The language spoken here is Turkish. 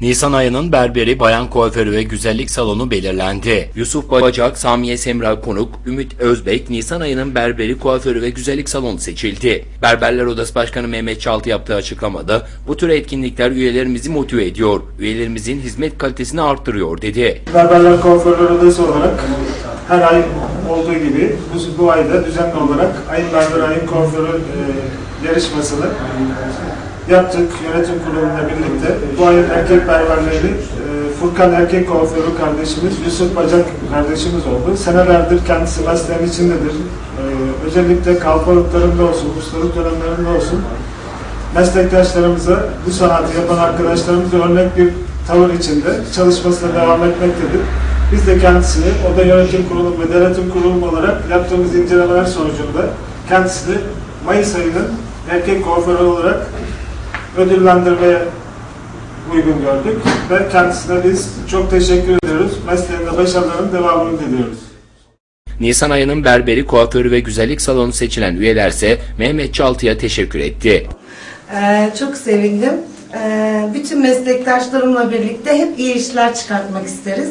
Nisan ayının berberi, bayan kuaförü ve güzellik salonu belirlendi. Yusuf Bacak, Samiye Semra Konuk, Ümit Özbek, Nisan ayının berberi, kuaförü ve güzellik salonu seçildi. Berberler Odası Başkanı Mehmet Çaltı yaptığı açıklamada, bu tür etkinlikler üyelerimizi motive ediyor, üyelerimizin hizmet kalitesini arttırıyor dedi. Berberler Kuaförler Odası olarak her ay olduğu gibi bu, bu ayda düzenli olarak Ayın Berber Ayın Kuaförü e, yarışmasını yaptık yönetim kuruluyla birlikte. Bu ayın erkek berberleri e, Furkan Erkek Kuaförü kardeşimiz, Yusuf Bacak kardeşimiz oldu. Senelerdir kendisi mesleğin içindedir. E, özellikle kalfalıklarında olsun, ustalık dönemlerinde olsun meslektaşlarımıza, bu sanatı yapan arkadaşlarımıza örnek bir tavır içinde çalışmasına devam etmektedir. Biz de kendisini Oda Yönetim Kurulu ve Denetim Kurulu olarak yaptığımız incelemeler sonucunda kendisini Mayıs ayının erkek kuaförü olarak ödüllendirmeye uygun gördük ve kendisine biz çok teşekkür ediyoruz. Mesleğinde başarıların devamını diliyoruz. Nisan ayının berberi, kuaförü ve güzellik salonu seçilen üyelerse Mehmet Çaltı'ya teşekkür etti. Ee, çok sevindim. Ee, bütün meslektaşlarımla birlikte hep iyi işler çıkartmak isteriz.